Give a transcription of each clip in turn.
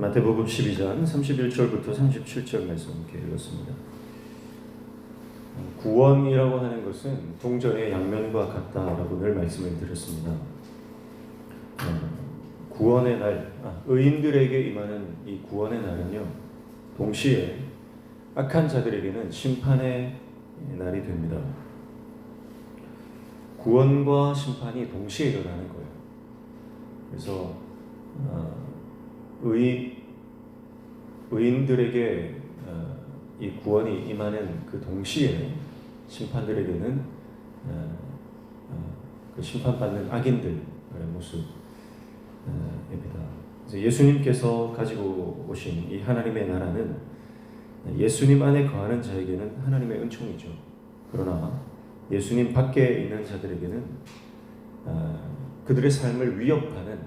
마태복음 12장 31절부터 37절 말씀 이렇게 읽었습니다. 구원이라고 하는 것은 동전의 양면과 같다라고 늘 말씀을 드렸습니다. 어, 구원의 날, 아, 의인들에게 임하는 이 구원의 날은요, 동시에 악한 자들에게는 심판의 날이 됩니다. 구원과 심판이 동시에 일어나는 거예요. 그래서 어, 의 의인들에게 어, 이 구원이 임하는 그 동시에 심판들에게는 어, 어, 그 심판받는 악인들의 모습입니다. 예수님께서 가지고 오신 이 하나님의 나라는 예수님 안에 거하는 자에게는 하나님의 은총이죠. 그러나 예수님 밖에 있는 자들에게는 어, 그들의 삶을 위협하는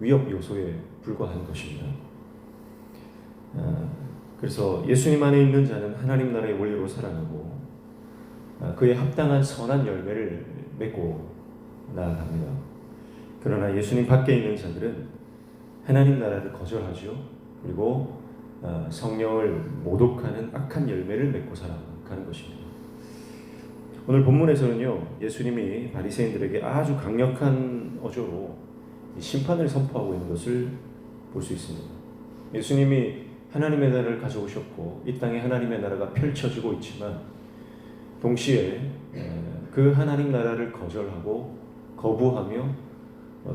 위협 요소에 불과한 것입니다. 어, 그래서 예수님 안에 있는 자는 하나님 나라의 원리로 살아가고 어, 그에 합당한 선한 열매를 맺고 나아갑니다. 그러나 예수님 밖에 있는 자들은 하나님 나라를 거절하죠. 그리고 어, 성령을 모독하는 악한 열매를 맺고 살아가는 것입니다. 오늘 본문에서는요 예수님이 바리새인들에게 아주 강력한 어조로 심판을 선포하고 있는 것을 볼 수 있습니다. 예수님이 하나님의 나라를 가져오셨고 이 땅에 하나님의 나라가 펼쳐지고 있지만 동시에 그 하나님 나라를 거절하고 거부하며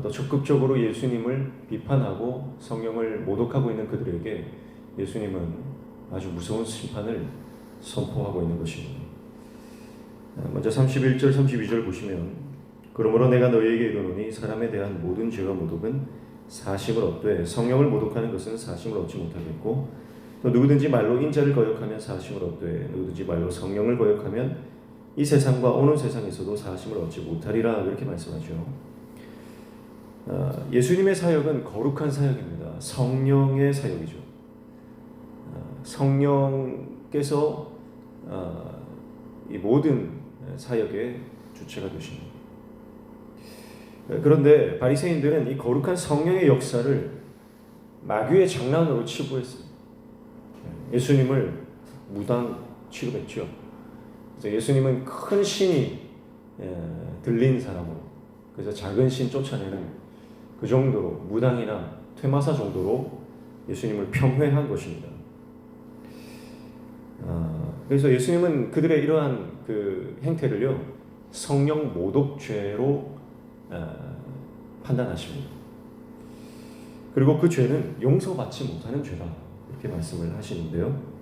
더 적극적으로 예수님을 비판하고 성령을 모독하고 있는 그들에게 예수님은 아주 무서운 심판을 선포하고 있는 것입니다. 먼저 31절 32절 보시면 그러므로 내가 너희에게 이르노니 사람에 대한 모든 죄와 모독은 사심을 얻되 성령을 모독하는 것은 사심을 얻지 못하겠고 또 누구든지 말로 인자를 거역하면 사심을 얻되 누구든지 말로 성령을 거역하면 이 세상과 오는 세상에서도 사심을 얻지 못하리라 이렇게 말씀하죠. 예수님의 사역은 거룩한 사역입니다. 성령의 사역이죠. 성령께서 이 모든 사역의 주체가 되십니다. 그런데 바리새인들은 이 거룩한 성령의 역사를 마귀의 장난으로 치부했습니다. 예수님을 무당 취급했죠. 그래서 예수님은 큰 신이 들린 사람으로 그래서 작은 신 쫓아내는 그 정도로 무당이나 퇴마사 정도로 예수님을 평회한 것입니다. 아, 그래서 예수님은 그들의 이러한 그 행태를요 성령 모독죄로 어, 판단하십니다. 그리고 그 죄는 용서받지 못하는 죄다 이렇게 말씀을 하시는데요.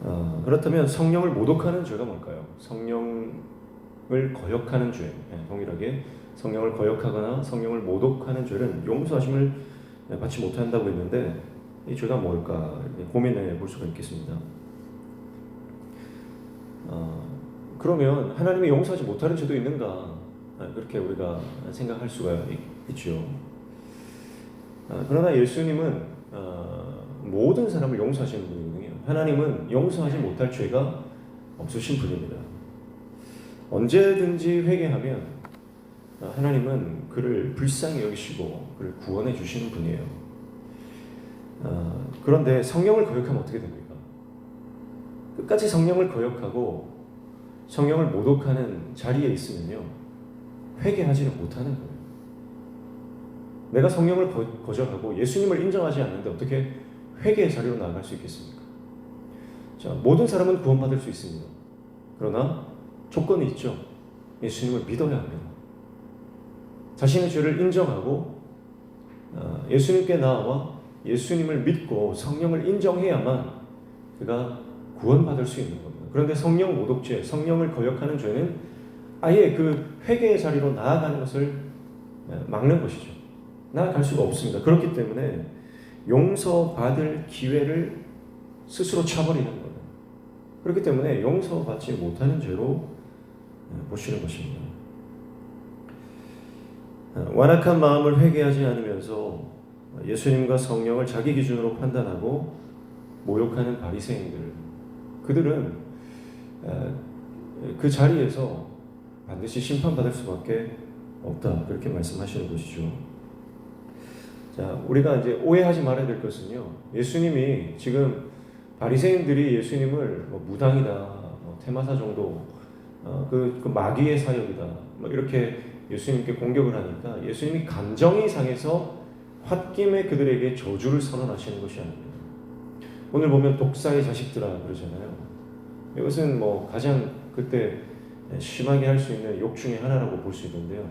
어, 그렇다면 성령을 모독하는 죄가 뭘까요? 성령을 거역하는 죄, 네, 동일하게 성령을 거역하거나 성령을 모독하는 죄는 용서하심을 받지 못한다고 했는데 이 죄가 뭘까 고민해 볼 수가 있겠습니다. 어, 그러면 하나님이 용서하지 못하는 죄도 있는가? 아, 그렇게 우리가 생각할 수가 있죠. 아, 그러나 예수님은 어, 모든 사람을 용서하시는 분이거든요. 하나님은 용서하지 못할 죄가 없으신 분입니다. 언제든지 회개하면 어, 하나님은 그를 불쌍히 여기시고 그를 구원해 주시는 분이에요. 어, 그런데 성령을 거역하면 어떻게 됩니까? 끝까지 성령을 거역하고 성령을 모독하는 자리에 있으면요. 회개하지는 못하는 거예요. 내가 성령을 거, 절하고 예수님을 인정하지 않는데 어떻게 회개의 자리로 나아갈 수 있겠습니까? 자, 모든 사람은 구원받을 수 있습니다. 그러나 조건이 있죠. 예수님을 믿어야 합니다. 자신의 죄를 인정하고 어, 예수님께 나와 예수님을 믿고 성령을 인정해야만 그가 구원받을 수 있는 겁니다. 그런데 성령 모독죄, 성령을 거역하는 죄는 아예 그 회개의 자리로 나아가는 것을 막는 것이죠. 나아갈 수가 없습니다. 그렇기 때문에 용서받을 기회를 스스로 차버리는 거예요. 그렇기 때문에 용서받지 못하는 죄로 보시는 것입니다. 완악한 마음을 회개하지 않으면서 예수님과 성령을 자기 기준으로 판단하고 모욕하는 바리새인들 그들은 그 자리에서 반드시 심판받을 수밖에 없다. 그렇게 말씀하시는 것이죠. 자, 우리가 이제 오해하지 말아야 될 것은요. 예수님이 지금 바리새인들이 예수님을 뭐 무당이다, 뭐 테마사 정도, 어, 그, 그 마귀의 사역이다, 뭐 이렇게 예수님께 공격을 하니까 예수님이 감정이 상해서 홧김에 그들에게 저주를 선언하시는 것이 아닙니다. 오늘 보면 독사의 자식들아 그러잖아요. 이것은 뭐 가장 그때 심하게 할 수 있는 욕 중에 하나라고 볼 수 있는데요.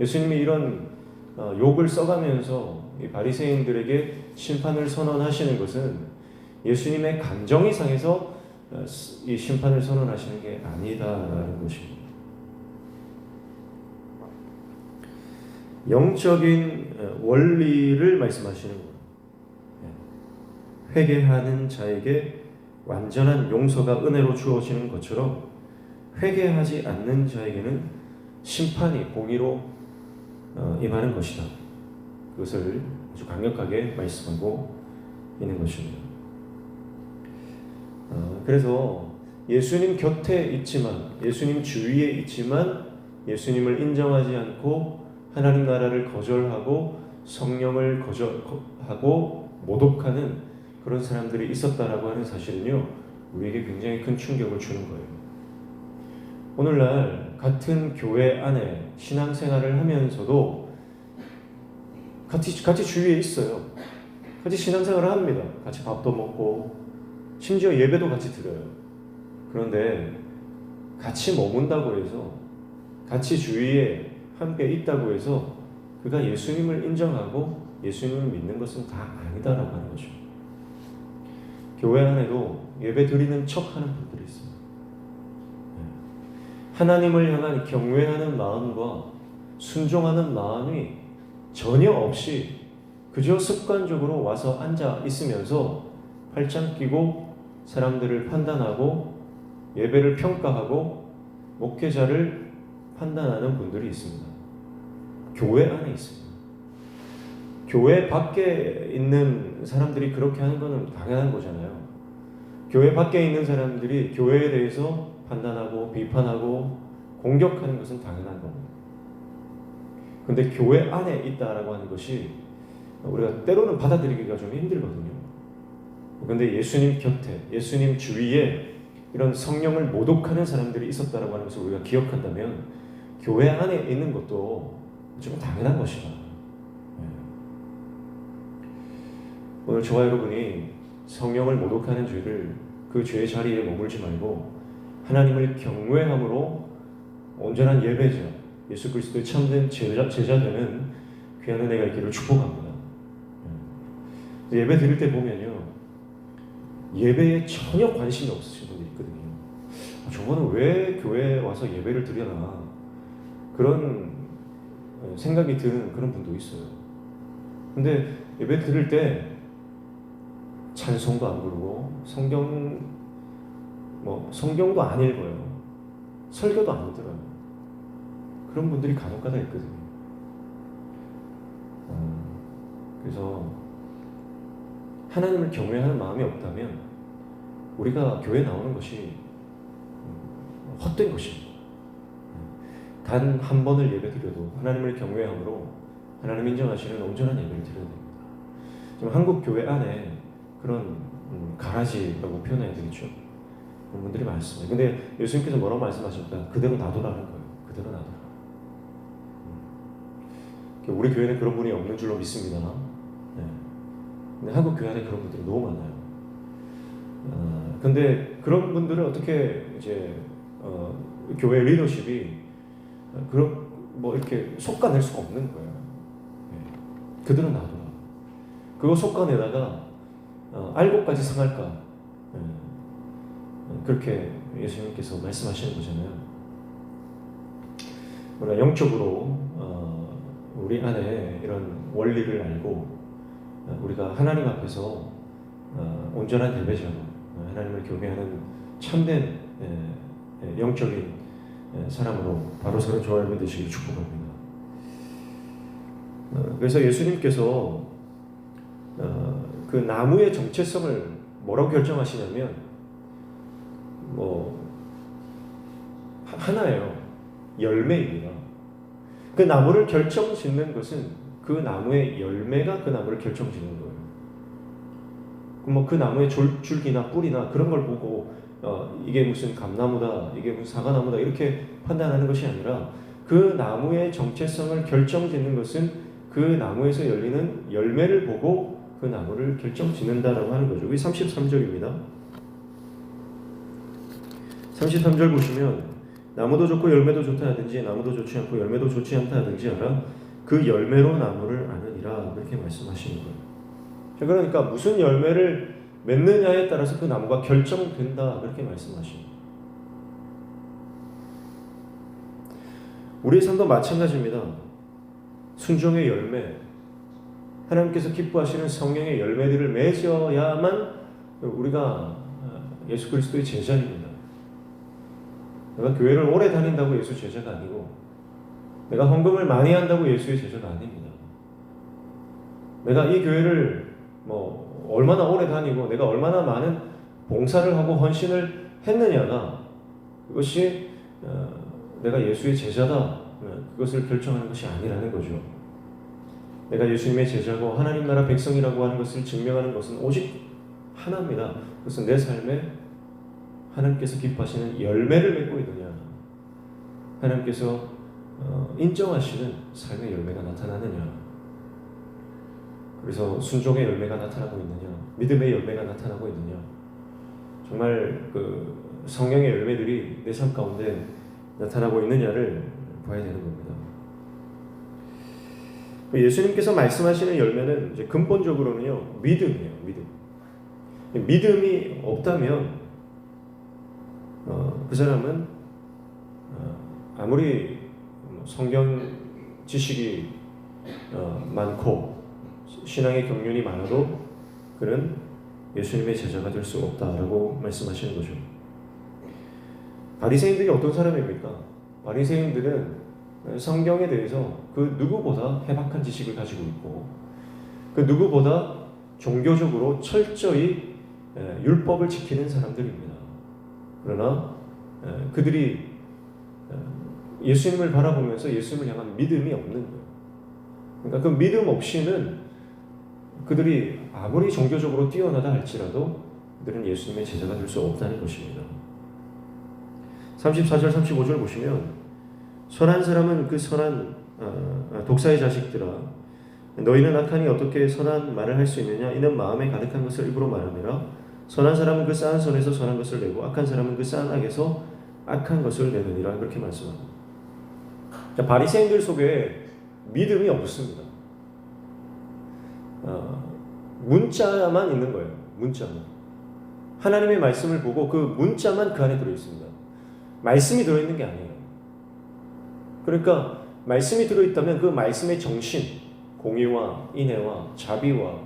예수님이 이런 어, 욕을 써가면서 이 바리새인들에게 심판을 선언하시는 것은 예수님의 감정이 상해서 어, 이 심판을 선언하시는 게 아니다라는 것입니다. 영적인 어, 원리를 말씀하시는 거예요. 회개하는 자에게 완전한 용서가 은혜로 주어지는 것처럼 회개하지 않는 자에게는 심판이 공의로 어, 임하는 것이다. 그것을 아주 강력하게 말씀하고 있는 것입니다. 어, 그래서 예수님 곁에 있지만 예수님 주위에 있지만 예수님을 인정하지 않고 하나님 나라를 거절하고 성령을 거절하고 모독하는 그런 사람들이 있었다라고 하는 사실은요 우리에게 굉장히 큰 충격을 주는 거예요. 오늘날 같은 교회 안에 신앙생활을 하면서도 같이 같이 주위에 있어요. 같이 신앙생활을 합니다. 같이 밥도 먹고 심지어 예배도 같이 드려요. 그런데 같이 머문다고 해서 같이 주위에 함께 있다고 해서 그가 예수님을 인정하고 예수님을 믿는 것은 다 아니다라고 하는 거죠. 교회 안에도 예배 드리는 척 하는 분들이. 네. 하나님을 향한 경외하는 마음과 순종하는 마음이 전혀 없이 그저 습관적으로 와서 앉아 있으면서 팔짱 끼고 사람들을 판단하고 예배를 평가하고 목회자를 판단하는 분들이 있습니다. 교회 안에 있습니다. 교회 밖에 있는 사람들이 그렇게 하는 것은 당연한 거잖아요. 교회 밖에 있는 사람들이 교회에 대해서 판단하고 비판하고 공격하는 것은 당연한 겁니다. 근데 교회 안에 있다라고 하는 것이 우리가 때로는 받아들이기가 좀 힘들거든요. 근데 예수님 곁에, 예수님 주위에 이런 성령을 모독하는 사람들이 있었다라고 하는 것을 우리가 기억한다면 교회 안에 있는 것도 좀 당연한 것이다. 네. 오늘 저와 여러분이 성령을 모독하는 죄를 그 죄의 자리에 머물지 말고 하나님을 경외함으로 온전한 예배자 예수 그리스도의 참된 제자, 제자 되는 귀한 은혜가 있기를 축복합니다. 네. 예배 드릴 때 보면요 예배에 전혀 관심이 없으신 분들이 있거든요. 아, 저거는 왜 교회에 와서 예배를 드려나 그런 생각이 드는 그런 분도 있어요. 근데 예배 드릴 때 찬송도 안 부르고 성경 뭐 성경도 안 읽어요. 설교도 안 들어요. 그런 분들이 간혹가다 있거든요. 음, 그래서 하나님을 경외하는 마음이 없다면 우리가 교회 나오는 것이 음, 헛된 것입니다. 단 한 번을 예배드려도 하나님을 경외함으로 하나님 인정하시는 온전한 예배를 드려야 됩니다. 지금 한국 교회 안에 그런 음, 가라지라고 표현해야 되겠죠. 분들이 많습니다. 근데 예수님께서 뭐라고 말씀하십니까? 그대로 놔두라는 거예요. 그대로 놔두라. 음. 우리 교회는 그런 분이 없는 줄로 믿습니다. 네. 근데 한국 교회 안에 그런 분들이 너무 많아요. 어, 근데 그런 분들은 어떻게 이제 어, 교회 리더십이 그런 뭐 이렇게 속가낼 수가 없는 거예요. 네. 그대로 놔둬라. 그거 속가내다가 어, 알고까지 상할까? 네. 그렇게 예수님께서 말씀하시는 거잖아요. 우리가 영적으로 어, 우리 안에 이런 원리를 알고 어, 우리가 하나님 앞에서 어, 온전한 예배자로 어, 하나님을 경외하는 참된 영적인 사람으로 바로 서로 여러분 되시길 축복합니다. 그래서 예수님께서 그 나무의 정체성을 뭐라고 결정하시냐면 뭐 하나예요. 열매입니다. 그 나무를 결정 짓는 것은 그 나무의 열매가 그 나무를 결정 짓는 거예요. 뭐 그 나무의 줄, 줄기나 뿌리나 그런 걸 보고 어, 이게 무슨 감나무다, 이게 무슨 사과나무다 이렇게 판단하는 것이 아니라 그 나무의 정체성을 결정짓는 것은 그 나무에서 열리는 열매를 보고 그 나무를 결정짓는다라고 하는 거죠. 이 33절입니다. 33절 보시면 나무도 좋고 열매도 좋다 하든지 나무도 좋지 않고 열매도 좋지 않다 하든지 알아 그 열매로 나무를 아느니라 그렇게 말씀하시는 거예요. 자, 그러니까 무슨 열매를 맺느냐에 따라서 그 나무가 결정된다 그렇게 말씀하시는 거예요. 우리의 삶도 마찬가지입니다. 순종의 열매, 하나님께서 기뻐하시는 성령의 열매들을 맺어야만 우리가 예수 그리스도의 제자입니다. 내가 교회를 오래 다닌다고 예수 제자가 아니고 내가 헌금을 많이 한다고 예수의 제자가 아닙니다. 내가 이 교회를 뭐 얼마나 오래 다니고 내가 얼마나 많은 봉사를 하고 헌신을 했느냐가 그것이 어, 내가 예수의 제자다 어, 그것을 결정하는 것이 아니라는 거죠. 내가 예수님의 제자고 하나님 나라 백성이라고 하는 것을 증명하는 것은 오직 하나입니다. 그것은 내 삶에 하나님께서 기뻐하시는 열매를 맺고 있느냐, 하나님께서 어, 인정하시는 삶의 열매가 나타나느냐. 그래서 순종의 열매가 나타나고 있느냐, 믿음의 열매가 나타나고 있느냐. 정말 그 성령의 열매들이 내 삶 가운데 나타나고 있느냐를 봐야 되는 겁니다. 예수님께서 말씀하시는 열매는 이제 근본적으로는요 믿음이에요, 믿음. 믿음이 없다면 어, 그 사람은 어, 아무리 성경 지식이 어, 많고 신앙의 경륜이 많아도 그는 예수님의 제자가 될 수 없다라고 말씀하시는 거죠. 바리새인들이 어떤 사람입니까? 바리새인들은 성경에 대해서 그 누구보다 해박한 지식을 가지고 있고 그 누구보다 종교적으로 철저히 에, 율법을 지키는 사람들입니다. 그러나 에, 그들이 에, 예수님을 바라보면서 예수님을 향한 믿음이 없는 거예요. 그러니까 그 믿음 없이는 그들이 아무리 종교적으로 뛰어나다 할지라도 그들은 예수님의 제자가 될 수 없다는 것입니다. 34절 35절 보시면 선한 사람은 그 선한 아, 독사의 자식들아 너희는 악하니 어떻게 선한 말을 할 수 있느냐 이는 마음에 가득한 것을 입으로 말함이라 선한 사람은 그 쌓은 선에서 선한 것을 내고 악한 사람은 그 쌓은 악에서 악한 것을 내느니라 그렇게 말씀합니다. 자, 바리새인들 속에 믿음이 없습니다. 어, 문자만 있는 거예요. 문자만. 하나님의 말씀을 보고 그 문자만 그 안에 들어 있습니다. 말씀이 들어 있는 게 아니에요. 그러니까 말씀이 들어 있다면 그 말씀의 정신, 공의와 인애와 자비와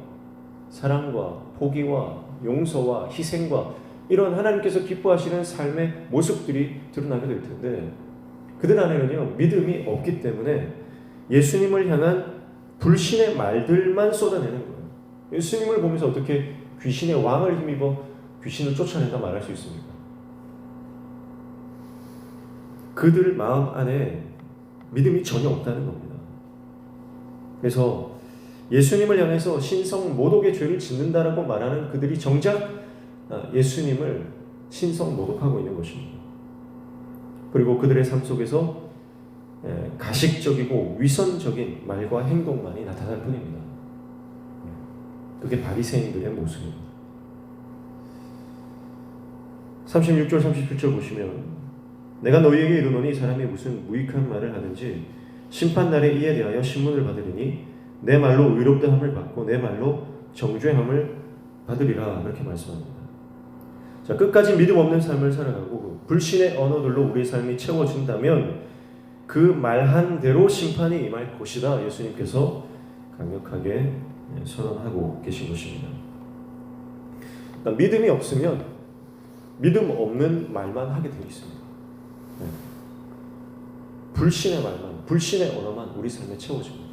사랑과 포기와 용서와 희생과 이런 하나님께서 기뻐하시는 삶의 모습들이 드러나게 될 텐데 그들 안에는요 믿음이 없기 때문에 예수님을 향한 불신의 말들만 쏟아내는 거예요. 예수님을 보면서 어떻게 귀신의 왕을 힘입어 귀신을 쫓아낸다 말할 수 있습니까? 그들 마음 안에 믿음이 전혀 없다는 겁니다. 그래서 예수님을 향해서 신성 모독의 죄를 짓는다라고 말하는 그들이 정작 예수님을 신성 모독하고 있는 것입니다. 그리고 그들의 삶 속에서 가식적이고 위선적인 말과 행동만이 나타날 뿐입니다. 그게 바리새인들의 모습입니다. 36절 37절 보시면 내가 너희에게 이르노니 사람이 무슨 무익한 말을 하든지 심판 날에 이에 대하여 신문을 받으리니 내 말로 의롭다 함을 받고 내 말로 정죄함을 받으리라 그렇게 말씀합니다. 자 끝까지 믿음 없는 삶을 살아가고 그 불신의 언어들로 우리의 삶이 채워진다면 그 말한 대로 심판이 임할 것이다 예수님께서 강력하게 선언하고 계신 것입니다. 그러니까 믿음이 없으면 믿음 없는 말만 하게 되어 있습니다. 네. 불신의 말만, 불신의 언어만 우리 삶에 채워집니다.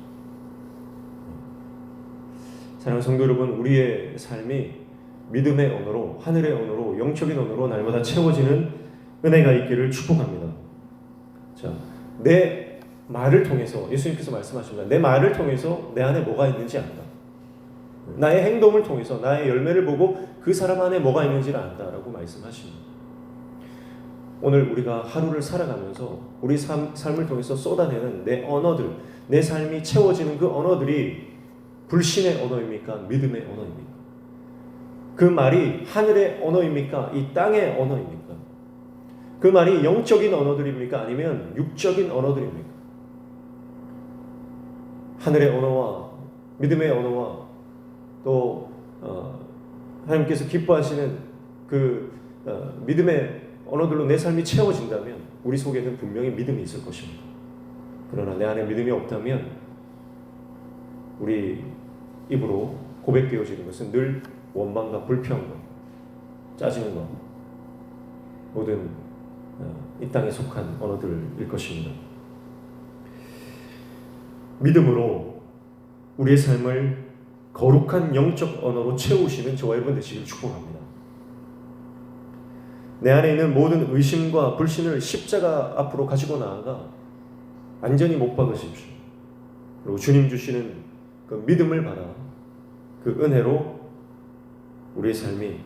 사랑하는 성도 여러분, 우리의 삶이 믿음의 언어로, 하늘의 언어로, 영적인 언어로 날마다 채워지는 은혜가 있기를 축복합니다. 자, 내 말을 통해서 예수님께서 말씀하십니다. 내 말을 통해서 내 안에 뭐가 있는지 안다. 나의 행동을 통해서 나의 열매를 보고 그 사람 안에 뭐가 있는지를 안다라고 말씀하십니다. 오늘 우리가 하루를 살아가면서 우리 삶, 삶을 통해서 쏟아내는 내 언어들, 내 삶이 채워지는 그 언어들이 불신의 언어입니까? 믿음의 언어입니까? 그 말이 하늘의 언어입니까? 이 땅의 언어입니까? 그 말이 영적인 언어들입니까? 아니면 육적인 언어들입니까? 하늘의 언어와 믿음의 언어와 또 어, 하나님께서 기뻐하시는 그 어, 믿음의 언어들로 내 삶이 채워진다면 우리 속에는 분명히 믿음이 있을 것입니다. 그러나 내 안에 믿음이 없다면 우리 입으로 고백되어지는 것은 늘 원망과 불평과 짜증과 모든 어, 이 땅에 속한 언어들일 것입니다. 믿음으로 우리의 삶을 거룩한 영적 언어로 채우시는 저와 여러분 되시길 축복합니다. 내 안에 있는 모든 의심과 불신을 십자가 앞으로 가지고 나아가 완전히 못 박으십시오. 그리고 주님 주시는 그 믿음을 받아 그 은혜로 우리의 삶이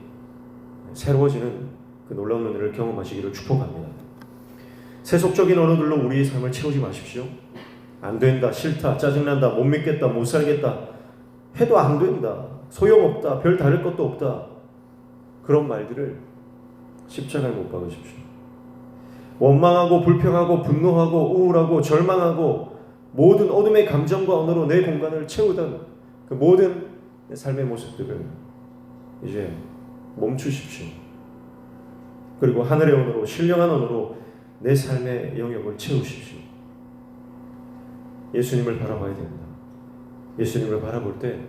새로워지는 그 놀라운 은혜를 경험하시기를 축복합니다. 세속적인 언어들로 우리의 삶을 채우지 마십시오. 안 된다, 싫다, 짜증난다, 못 믿겠다, 못 살겠다, 해도 안 된다, 소용없다, 별 다를 것도 없다. 그런 말들을 십자가에 못 박으십시오. 원망하고 불평하고 분노하고 우울하고 절망하고 모든 어둠의 감정과 언어로 내 공간을 채우던 그 모든 내 삶의 모습들을 이제 멈추십시오. 그리고 하늘의 언어로 신령한 언어로 내 삶의 영역을 채우십시오. 예수님을 바라봐야 됩니다. 예수님을 바라볼 때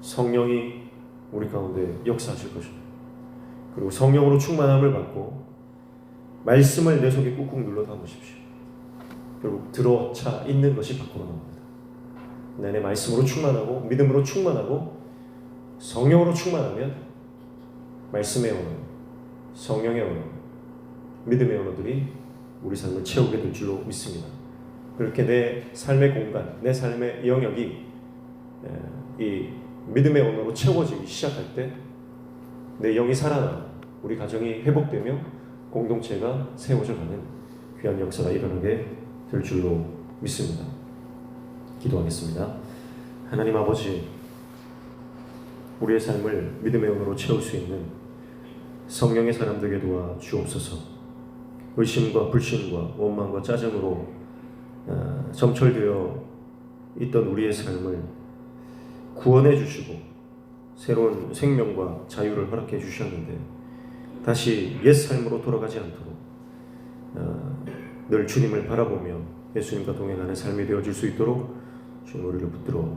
성령이 우리 가운데 역사하실 것입니다. 그리고 성령으로 충만함을 받고 말씀을 내 속에 꾹꾹 눌러 담으십시오. 결국 들어차 있는 것이 밖으로 나옵니다. 내내 말씀으로 충만하고 믿음으로 충만하고 성령으로 충만하면 말씀의 언어, 성령의 언어, 믿음의 언어들이 우리 삶을 채우게 될 줄로 믿습니다. 그렇게 내 삶의 공간, 내 삶의 영역이 이 믿음의 언어로 채워지기 시작할 때 내 영이 살아나 우리 가정이 회복되며 공동체가 세워져 가는 귀한 역사가 일어나게 될 줄로 믿습니다. 기도하겠습니다. 하나님 아버지, 우리의 삶을 믿음의 언어로 채울 수 있는 성령의 사람 되게 도와 주옵소서. 의심과 불신과 원망과 짜증으로 어, 점철되어 있던 우리의 삶을 구원해 주시고 새로운 생명과 자유를 허락해 주셨는데 다시 옛 삶으로 돌아가지 않도록 어, 늘 주님을 바라보며 예수님과 동행하는 삶이 되어질 수 있도록 주님 우리를 붙들어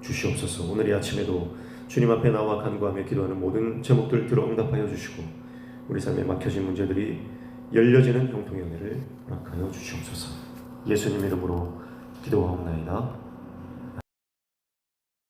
주시옵소서. 오늘 이 아침에도 주님 앞에 나와 간구하며 기도하는 모든 제목들 들어 응답하여 주시고 우리 삶에 막혀진 문제들이 열려지는 형통의 은혜를 허락하여 주시옵소서. 예수님 이름으로 기도하옵나이다.